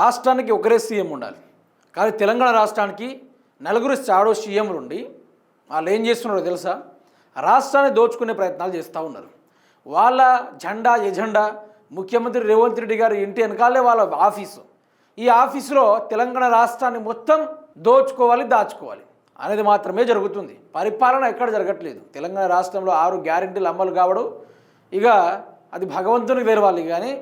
రాష్ట్రానికి ఒకరే సీఎం ఉండాలి. కానీ తెలంగాణ రాష్ట్రానికి నలుగురు షాడో సీఎంలు ఉండి వాళ్ళు ఏం చేస్తున్నారో తెలుసా? రాష్ట్రాన్ని దోచుకునే ప్రయత్నాలు చేస్తూ ఉన్నారు. వాళ్ళ జెండా ఎజెండా ముఖ్యమంత్రి రేవంత్ రెడ్డి గారి ఇంటి వెనకాలే వాళ్ళ ఆఫీసు. ఈ ఆఫీసులో తెలంగాణ రాష్ట్రాన్ని మొత్తం దోచుకోవాలి దాచుకోవాలి అనేది మాత్రమే జరుగుతుంది. పరిపాలన ఎక్కడ జరగట్లేదు. తెలంగాణ రాష్ట్రంలో ఆరు గ్యారెంటీలు అమలు కావడం ఇక అది భగవంతుని వేరే వాళ్ళు కానీ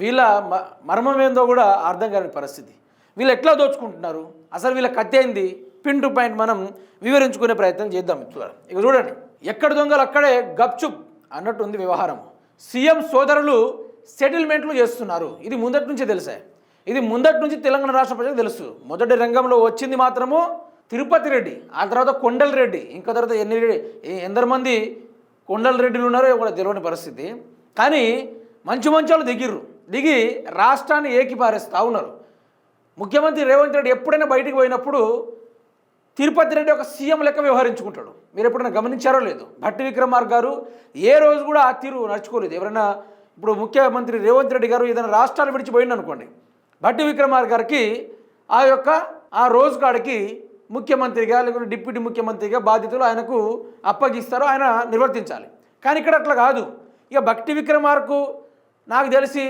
వీళ్ళ మ మర్మం ఏందో కూడా అర్థం కాని పరిస్థితి. వీళ్ళు ఎట్లా దోచుకుంటున్నారు? అసలు వీళ్ళ కత్తి అయింది పిన్ టు పాయింట్ మనం వివరించుకునే ప్రయత్నం చేద్దాం మిత్రులారా. ఇక చూడండి ఎక్కడ దొంగలు అక్కడే గప్చుప్ అన్నట్టుంది వ్యవహారం. సీఎం సోదరులు సెటిల్మెంట్లు చేస్తున్నారు. ఇది ముందటి నుంచే తెలుసా? ఇది ముందటి నుంచి తెలంగాణ రాష్ట్ర ప్రజలకు తెలుసు. మొదటి రంగంలో వచ్చింది మాత్రము తిరుపతి రెడ్డి ఆ తర్వాత కొండల రెడ్డి ఇంకా తర్వాత ఎన్ని రెడ్డి ఎందరు మంది కొండల రెడ్డిలు ఉన్నారో కూడా తెలియని పరిస్థితి. కానీ మంచి మంచి వాళ్ళు దిగిర్రు. దిగి రాష్ట్రాన్ని ఏకిపారేస్తూ ఉన్నారు. ముఖ్యమంత్రి రేవంత్ రెడ్డి ఎప్పుడైనా బయటికి పోయినప్పుడు తిరుపతి రెడ్డి ఒక సీఎం లెక్క వ్యవహరించుకుంటాడు. మీరు ఎప్పుడైనా గమనించారో లేదు? భట్టి విక్రమార్ గారు ఏ రోజు కూడా ఆ తీరు నడుచుకోలేదు. ఎవరైనా ఇప్పుడు ముఖ్యమంత్రి రేవంత్ రెడ్డి గారు ఏదైనా రాష్ట్రాలు విడిచిపోయింది అనుకోండి. భట్టి విక్రమార్ గారికి ఆ యొక్క ఆ రోజు కాడికి ముఖ్యమంత్రిగా లేకుంటే డిప్యూటీ ముఖ్యమంత్రిగా బాధ్యతలు ఆయనకు అప్పగిస్తారు ఆయన నిర్వర్తించాలి. కానీ ఇక్కడ అట్లా కాదు. ఇక భక్తి విక్రమార్కు నాకు తెలిసి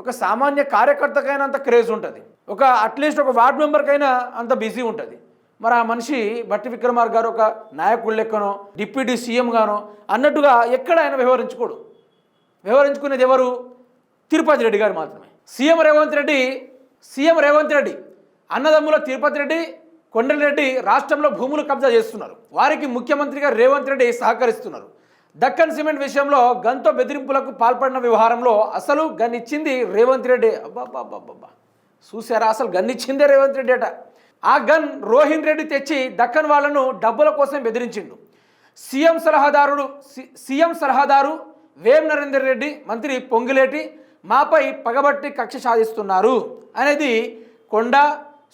ఒక సామాన్య కార్యకర్తకైనా అంత క్రేజ్ ఉంటుంది. ఒక అట్లీస్ట్ ఒక వార్డ్ మెంబర్కైనా అంత బిజీ ఉంటుంది. మరి ఆ మనిషి భట్టి విక్రమార్ గారు ఒక నాయకుడు లెక్కనో డిప్యూటీ సీఎం గానో అన్నట్టుగా ఎక్కడ ఆయన వ్యవహరించుకోడు. వ్యవహరించుకునేది ఎవరు? తిరుపతి రెడ్డి గారు మాత్రమే. సీఎం రేవంత్ రెడ్డి సీఎం రేవంత్ రెడ్డి అన్నదమ్ముల తిరుపతి రెడ్డి కొండలరెడ్డి రాష్ట్రంలో భూములు కబ్జా చేస్తున్నారు. వారికి ముఖ్యమంత్రిగా రేవంత్ రెడ్డి సహకరిస్తున్నారు. దక్కన్ సిమెంట్ విషయంలో గన్తో బెదిరింపులకు పాల్పడిన వ్యవహారంలో అసలు గన్ ఇచ్చింది రేవంత్ రెడ్డి. అబ్బాబ్బాబ్బా చూసారా అసలు గన్ ఇచ్చిందే రేవంత్ రెడ్డి అట. ఆ గన్ రోహిన్ రెడ్డి తెచ్చి దక్కన్ వాళ్ళను డబ్బుల కోసం బెదిరించిండు. సీఎం సలహాదారుడు సి- సీఎం సలహాదారు వేం నరేందర్ రెడ్డి మంత్రి పొంగిలేటి మాపై పగబట్టి కక్ష సాధిస్తున్నారు అనేది కొండ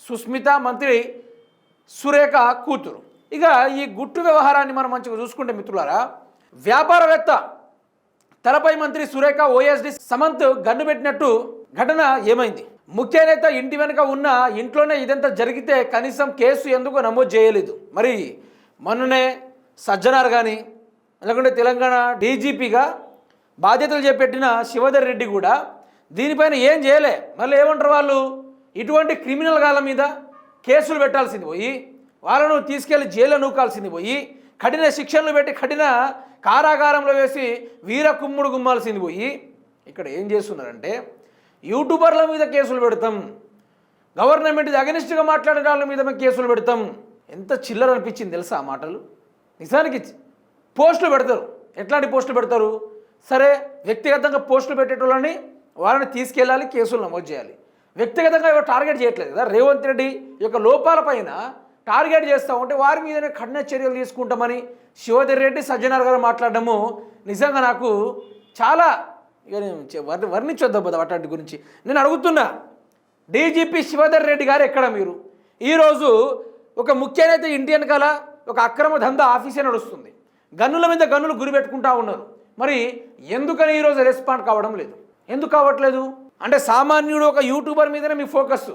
సుస్మిత మంత్రి సురేఖ కూతురు. ఇక ఈ గుట్టు వ్యవహారాన్ని మనం మంచిగా చూసుకుంటే మిత్రులారా వ్యాపారవేత్త తలపై మంత్రి సురేఖ ఓఎస్డి సమంత్ గన్ను పెట్టినట్టు ఘటన ఏమైంది? ముఖ్య నేత ఇంటి వెనుక ఉన్న ఇంట్లోనే ఇదంతా జరిగితే కనీసం కేసు ఎందుకు నమోదు చేయలేదు. మరి మొన్ననే సజ్జనార్ కానీ లేకుంటే తెలంగాణ డీజీపీగా బాధ్యతలు చేపెట్టిన శివధర్ రెడ్డి కూడా దీనిపైన ఏం చేయలే. మళ్ళీ ఏమంటారు వాళ్ళు? ఇటువంటి క్రిమినల్ గాల మీద కేసులు పెట్టాల్సింది పోయి వాళ్ళను తీసుకెళ్ళి జైల్లో నూకాల్సింది పోయి కఠిన శిక్షణలు పెట్టి కఠిన కారాగారంలో వేసి వీర కుమ్ముడు గుమ్మాల్సింది పోయి ఇక్కడ ఏం చేస్తున్నారంటే యూట్యూబర్ల మీద కేసులు పెడతాం. గవర్నమెంట్ అగనిస్ట్గా మాట్లాడే వాళ్ళ మీద మేము కేసులు పెడతాం. ఎంత చిల్లర అనిపించింది తెలుసా ఆ మాటలు? నిజానికి పోస్టులు పెడతారు. ఎట్లాంటి పోస్టులు పెడతారు? సరే వ్యక్తిగతంగా పోస్టులు పెట్టేటోళ్ళని వాళ్ళని తీసుకెళ్ళాలి కేసులు నమోదు చేయాలి. వ్యక్తిగతంగా ఎవరు టార్గెట్ చేయట్లేదు కదా. రేవంత్ రెడ్డి యొక్క లోపాలపైన టార్గెట్ చేస్తూ ఉంటే వారి మీదనే కఠిన చర్యలు తీసుకుంటామని శివధర్ రెడ్డి సజ్జనార్ గారు మాట్లాడడము నిజంగా నాకు చాలా వర్ణి వర్ణించొద్దు కదా వాటి గురించి. నేను అడుగుతున్నా డీజీపీ శివధర్ రెడ్డి గారు ఎక్కడ మీరు? ఈరోజు ఒక ముఖ్య నేత ఇండియన్ వెనకాల ఒక అక్రమ దందా ఆఫీసే నడుస్తుంది. గన్నుల మీద గన్నులు గురి పెట్టుకుంటా ఉన్నారు. మరి ఎందుకని ఈరోజు రెస్పాండ్ కావడం లేదు? ఎందుకు కావట్లేదు? అంటే సామాన్యుడు ఒక యూట్యూబర్ మీదనే మీ ఫోకస్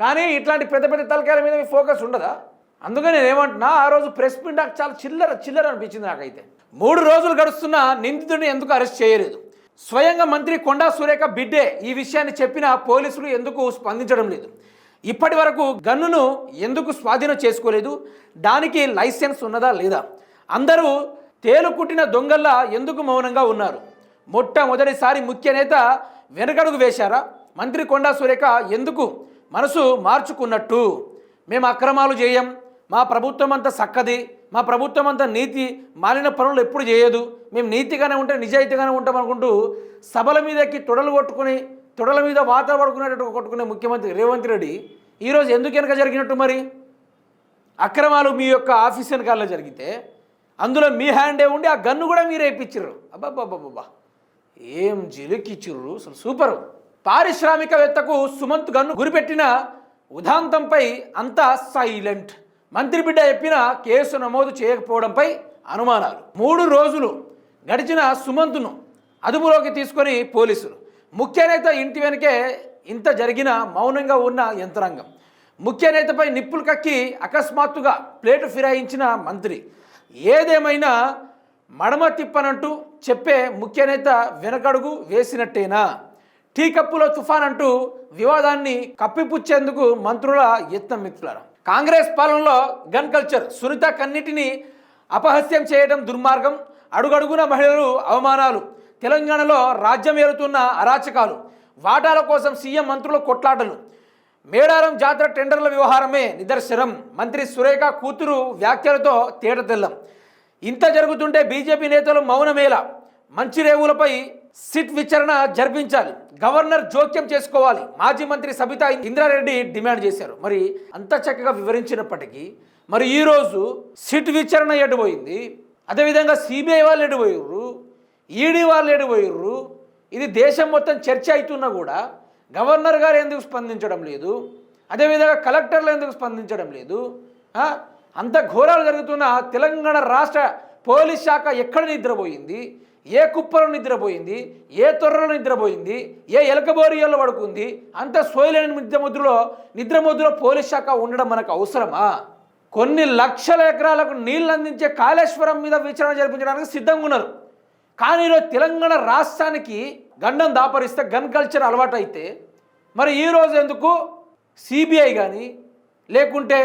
కానీ ఇట్లాంటి పెద్ద పెద్ద తలకాయల మీద మీ ఫోకస్ ఉండదా? అందుకని నేను ఏమంటున్నా ఆ రోజు ప్రెస్ మీట్ నాకు చాలా చిల్లర చిల్లర అనిపించింది నాకైతే. మూడు రోజులు గడుస్తున్న నిందితుడిని ఎందుకు అరెస్ట్ చేయలేదు? స్వయంగా మంత్రి కొండా సురేఖ బిడ్డే ఈ విషయాన్ని చెప్పిన పోలీసులు ఎందుకు స్పందించడం లేదు? ఇప్పటి వరకు గన్నును ఎందుకు స్వాధీనం చేసుకోలేదు? దానికి లైసెన్స్ ఉన్నదా లేదా? అందరూ తేలుకుట్టిన దొంగల్లా ఎందుకు మౌనంగా ఉన్నారు? మొట్టమొదటిసారి ముఖ్య నేత వెనకడుగు వేశారా? మంత్రి కొండా సురేఖ ఎందుకు మనసు మార్చుకున్నట్టు మేము అక్రమాలు చేయం. మా ప్రభుత్వం అంతా చక్కది మా ప్రభుత్వం అంతా నీతి మాలిన పనులు ఎప్పుడు చేయదు. మేము నీతిగానే ఉంటే నిజాయితీగానే ఉంటాం అనుకుంటూ సభల మీద ఎక్కి తొడలు కొట్టుకుని తొడల మీద వాత పడుకునేటట్టు కొట్టుకునే ముఖ్యమంత్రి రేవంత్ రెడ్డి ఈరోజు ఎందుకు వెనక జరిగినట్టు మరి? అక్రమాలు మీ యొక్క ఆఫీస్ వెనకాలలో జరిగితే అందులో మీ హ్యాండే ఉండి ఆ గన్ను కూడా మీరే ఇప్పించారు అబ్బాబ్బాబ్బా ఏం జిలికిచ్చిర్రు? అసలు సూపరు. పారిశ్రామికవేత్తకు సుమంత్ గన్ను గురిపెట్టిన ఉదాంతంపై అంతా సైలెంట్. మంత్రి బిడ్డ చెప్పిన కేసు నమోదు చేయకపోవడంపై అనుమానాలు. మూడు రోజులు గడిచిన సుమంత్ను అదుపులోకి తీసుకొని పోలీసులు. ముఖ్య నేత ఇంటి వెనకే ఇంత జరిగిన మౌనంగా ఉన్న యంత్రాంగం. ముఖ్య నేతపై నిప్పులు కక్కి అకస్మాత్తుగా ప్లేటు ఫిరాయించిన మంత్రి. ఏదేమైనా మడమ తిప్పనంటూ చెప్పే ముఖ్య నేత వెనకడుగు వేసినట్టేనా? టీ కప్పులో తుఫాన్ అంటూ వివాదాన్ని కప్పిపుచ్చేందుకు మంత్రుల యత్నం మిత్రులారా. కాంగ్రెస్ పాలనలో గన్ కల్చర్ సునీత కన్నిటిని అపహస్యం చేయడం దుర్మార్గం అడుగడుగున మహిళలు అవమానాలు తెలంగాణలో రాజ్యం ఏరుతున్న అరాచకాలు వాటాల కోసం సీఎం మంత్రుల కొట్లాటలు మేడారం జాతర టెండర్ల వ్యవహారమే నిదర్శనం. మంత్రి సురేఖ కూతురు వ్యాఖ్యలతో తేట తెల్లం. ఇంత జరుగుతుంటే బీజేపీ నేతలు మౌనమేలా మంచిరేవులపై సిట్ విచారణ జరిపించాలి. గవర్నర్ జోక్యం చేసుకోవాలి. మాజీ మంత్రి సబితా ఇంద్రారెడ్డి డిమాండ్ చేశారు. మరి అంత చక్కగా వివరించినప్పటికీ మరి ఈరోజు సిట్ విచారణ ఎడిపోయింది అదేవిధంగా సిబిఐ వాళ్ళు ఎడిపోయారు ఈడీ వాళ్ళు ఎడిపోయారు ఇది దేశం మొత్తం చర్చ అవుతున్నా కూడా గవర్నర్ గారు ఎందుకు స్పందించడం లేదు? అదేవిధంగా కలెక్టర్లు ఎందుకు స్పందించడం లేదు? అంత ఘోరాలు జరుగుతున్న తెలంగాణ రాష్ట్ర పోలీస్ శాఖ ఎక్కడ నిద్రపోయింది? ఏ కుప్పలో నిద్రపోయింది ఏ తొర్రలో నిద్రపోయింది ఏ ఎలకబోరియాలో పడుకుంది అంత సోయలేని నిద్రముద్రలో నిద్రముద్రలో పోలీస్ శాఖ ఉండడం మనకు అవసరమా? కొన్ని లక్షల ఎకరాలకు నీళ్ళు అందించే కాళేశ్వరం మీద విచారణ జరిపించడానికి సిద్ధంగా ఉన్నారు. కానీ ఈరోజు తెలంగాణ రాష్ట్రానికి గండం దాపరిస్తే గన్ కల్చర్ అలవాటు అయితే మరి ఈరోజు ఎందుకు సిబిఐ కానీ లేకుంటే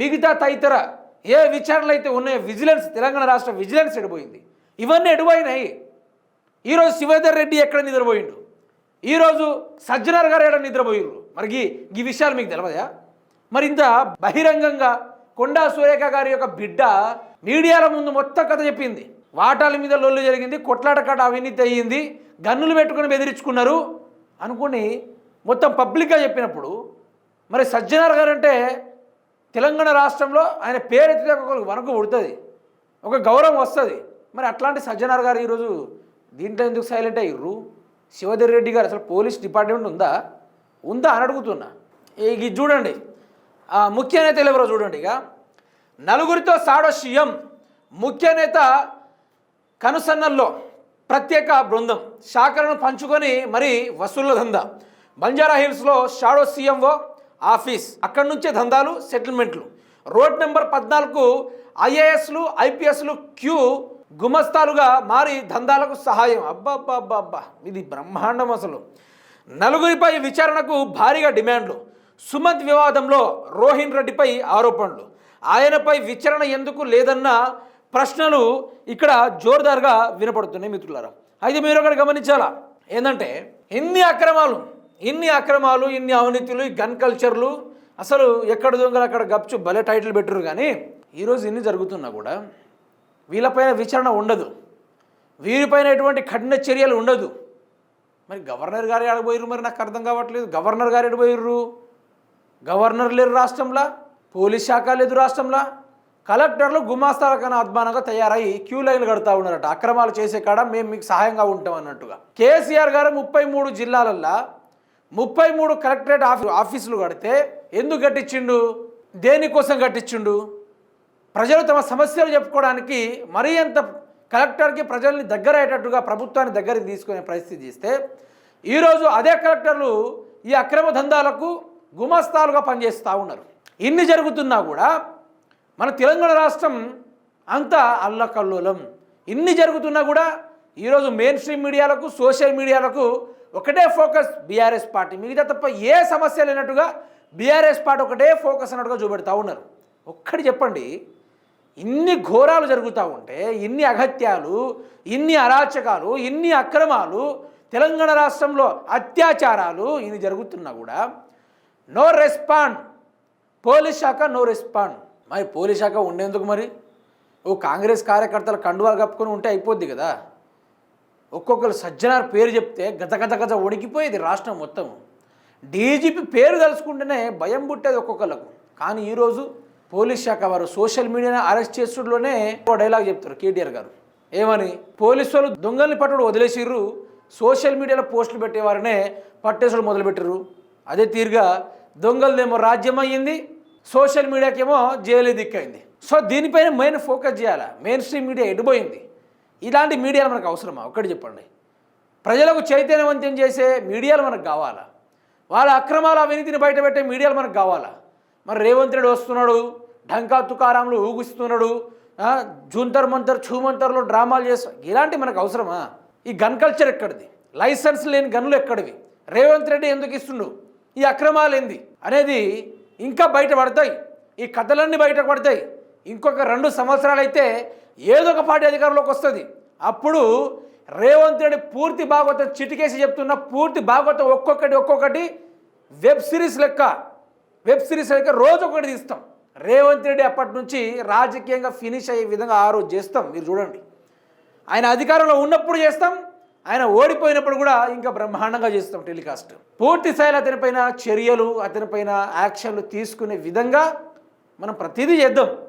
మిగతా తదితర ఏ విచారణలు అయితే ఉన్నాయో విజిలెన్స్ తెలంగాణ రాష్ట్ర విజిలెన్స్ ఎడిపోయింది ఇవన్నీ ఎడువైనాయి ఈరోజు శివేందర్ రెడ్డి ఎక్కడ నిద్రపోయిండు? ఈరోజు సజ్జనార్ గారు ఎక్కడ నిద్రపోయిర్రు మరి ఈ- ఈ విషయాలు మీకు తెలియదా మరి ఇంత బహిరంగంగా కొండా సురేఖ గారి యొక్క బిడ్డ మీడియాల ముందు మొత్తం కథ చెప్పింది. వాటాల మీద లొల్లు జరిగింది కొట్లాట కాట అవినీతి అయ్యింది గన్నులు పెట్టుకుని బెదిరించుకున్నారు అనుకుని మొత్తం పబ్లిక్గా చెప్పినప్పుడు మరి సజ్జనార్ గారు అంటే తెలంగాణ రాష్ట్రంలో ఆయన పేరెత్తితే ఒకరికి వనకు పుడుతుంది ఒక గౌరవం వస్తుంది. మరి అట్లాంటి సజ్జనార్ గారు ఈరోజు దీంట్లో ఎందుకు సైలెంట్ అయ్యారు శివధర్ రెడ్డి గారు అసలు పోలీస్ డిపార్ట్మెంట్ ఉందా? ఉందా అని అడుగుతున్నా. ఇది చూడండి. ముఖ్య నేతలు ఎవరో చూడండి ఇక. నలుగురితో సాడో సీఎం ముఖ్య నేత కనుసన్నల్లో ప్రత్యేక బృందం. శాఖలను పంచుకొని మరి వసూళ్ళ దందా బంజారా హిల్స్లో షాడో సీఎంఓ ఆఫీస్. అక్కడి నుంచే దందాలు సెటిల్మెంట్లు. రోడ్ నెంబర్ పద్నాలుగు ఐఏఎస్లు ఐపీఎస్లు క్యూ గుమస్తాలుగా మారి దందాలకు సహాయం. అబ్బా ఇది బ్రహ్మాండం అసలు. నలుగురిపై విచారణకు భారీగా డిమాండ్లు. సుమంత్ వివాదంలో రోహిన్ రెడ్డిపై ఆరోపణలు. ఆయనపై విచారణ ఎందుకు లేదన్న ప్రశ్నలు ఇక్కడ జోరుదారుగా వినపడుతున్నాయి మిత్రులారా. అయితే మీరు ఒకటి గమనించాలా? ఏంటంటే ఇన్ని అక్రమాలు ఇన్ని అక్రమాలు ఇన్ని అవినీతులు గన్ కల్చర్లు అసలు ఎక్కడ దొంగలు అక్కడ గప్చు భలే టైటిల్ పెట్టరు కానీ ఈరోజు ఇన్ని జరుగుతున్నా కూడా వీళ్ళపైన విచారణ ఉండదు. వీరిపైన ఎటువంటి కఠిన చర్యలు ఉండదు. మరి గవర్నర్ గారు ఎడబోయారు మరి? నాకు అర్థం కావట్లేదు. గవర్నర్ గారు ఎడబోయారు గవర్నర్ లేరు రాష్ట్రంలో? పోలీస్ శాఖ లేదు రాష్ట్రంలో? కలెక్టర్లు గుమాస్తాల కన్నా అద్మానంగా తయారై క్యూ లైన్లు కడతా ఉన్నారట. అక్రమాలు చేసే కాడ మేము మీకు సహాయంగా ఉంటాం అన్నట్టుగా. కేసీఆర్ గారు ముప్పై మూడు జిల్లాలల్లో ముప్పై మూడు కలెక్టరేట్ ఆఫీ ఆఫీసులు కడితే ఎందుకు కట్టించిండు? దేనికోసం కట్టించిండు? ప్రజలు తమ సమస్యలు చెప్పుకోవడానికి మరీ అంత కలెక్టర్కి ప్రజల్ని దగ్గర అయ్యేటట్టుగా ప్రభుత్వాన్ని దగ్గరికి తీసుకునే పరిస్థితి చేస్తే ఈరోజు అదే కలెక్టర్లు ఈ అక్రమ దందాలకు గుమస్తాలుగా పనిచేస్తూ ఉన్నారు. ఇన్ని జరుగుతున్నా కూడా మన తెలంగాణ రాష్ట్రం అంతా అల్లకల్లోలం. ఇన్ని జరుగుతున్నా కూడా ఈరోజు మెయిన్ స్ట్రీమ్ మీడియాలకు సోషల్ మీడియాలకు ఒకటే ఫోకస్ బీఆర్ఎస్ పార్టీ. మిగతా తప్ప ఏ సమస్య లేనట్టుగా బీఆర్ఎస్ పార్టీ ఒకటే ఫోకస్ అన్నట్టుగా చూపెడతా ఉన్నారు. ఒక్కటి చెప్పండి ఇన్ని ఘోరాలు జరుగుతూ ఉంటే ఇన్ని అగత్యాలు ఇన్ని అరాచకాలు ఇన్ని అక్రమాలు తెలంగాణ రాష్ట్రంలో అత్యాచారాలు ఇన్ని జరుగుతున్నా కూడా నో రెస్పాండ్. పోలీస్ శాఖ నో రెస్పాండ్. మరి పోలీస్ శాఖ ఉండేందుకు మరి? ఓ కాంగ్రెస్ కార్యకర్తలు కండువాలు కప్పుకొని ఉంటే అయిపోద్ది కదా? ఒక్కొక్కరు సజ్జనార్ పేరు చెప్తే గత గత గత వణికిపోయేది రాష్ట్రం మొత్తం. డీజీపీ పేరు తలుచుకుంటేనే భయం పుట్టేది ఒక్కొక్కరికి కానీ ఈరోజు పోలీస్ శాఖ వారు సోషల్ మీడియాని అరెస్ట్ చేసుడులోనే ఓ డైలాగ్ చెప్తారు కేటీఆర్ గారు. ఏమని? పోలీసు వాళ్ళు దొంగల్ని పట్టుడు వదిలేసిర్రు సోషల్ మీడియాలో పోస్టులు పెట్టేవారనే పట్టేసుడు మొదలుపెట్టారు అదే తీరుగా దొంగలదేమో రాజ్యం అయ్యింది సోషల్ మీడియాకేమో జైలు దిక్కైంది. సో దీనిపైన మెయిన్ ఫోకస్ చేయాలి? మెయిన్ స్ట్రీమ్ మీడియా ఎడిపోయింది ఇలాంటి మీడియాలు మనకు అవసరమా? ఒక్కటి చెప్పండి. ప్రజలకు చైతన్యవంతం చేసే మీడియాలు మనకు కావాలా? వాళ్ళ అక్రమాల అవినీతిని బయటపెట్టే మీడియాలు మనకు కావాలా? మరి రేవంత్ రెడ్డి వస్తున్నాడు ఢంకా తుకారాములు ఊగిస్తున్నాడు జూంతర్ మంతర్ ఛూమంతర్లో డ్రామాలు చేస్తా ఇలాంటి మనకు అవసరమా? ఈ గన్ కల్చర్ ఎక్కడిది? లైసెన్స్ లేని గన్లు ఎక్కడివి? రేవంత్ రెడ్డి ఎందుకు ఇస్తుండు? ఈ అక్రమాలు ఏంది? అనేది ఇంకా బయటపడతాయి ఈ కథలన్నీ బయటకు పడతాయి. ఇంకొక రెండు సంవత్సరాలు అయితే ఏదో ఒక పార్టీ అధికారంలోకి వస్తుంది. అప్పుడు రేవంత్ రెడ్డి పూర్తి భాగవతం చిటికేసి చెప్తున్న పూర్తి భాగవతం ఒక్కొక్కటి ఒక్కొక్కటి వెబ్ సిరీస్ లెక్క. వెబ్ సిరీస్ అయితే రోజు ఒకటి తీస్తాం. రేవంత్ రెడ్డి అప్పటి నుంచి రాజకీయంగా ఫినిష్ అయ్యే విధంగా ఆ రోజు చేస్తాం. మీరు చూడండి. ఆయన అధికారంలో ఉన్నప్పుడు చేస్తాం. ఆయన ఓడిపోయినప్పుడు కూడా ఇంకా బ్రహ్మాండంగా చేస్తాం టెలికాస్ట్. పూర్తి స్థాయిలో అతనిపైన చర్యలు అతనిపైన యాక్షన్లు తీసుకునే విధంగా మనం ప్రతిదీ చేద్దాం.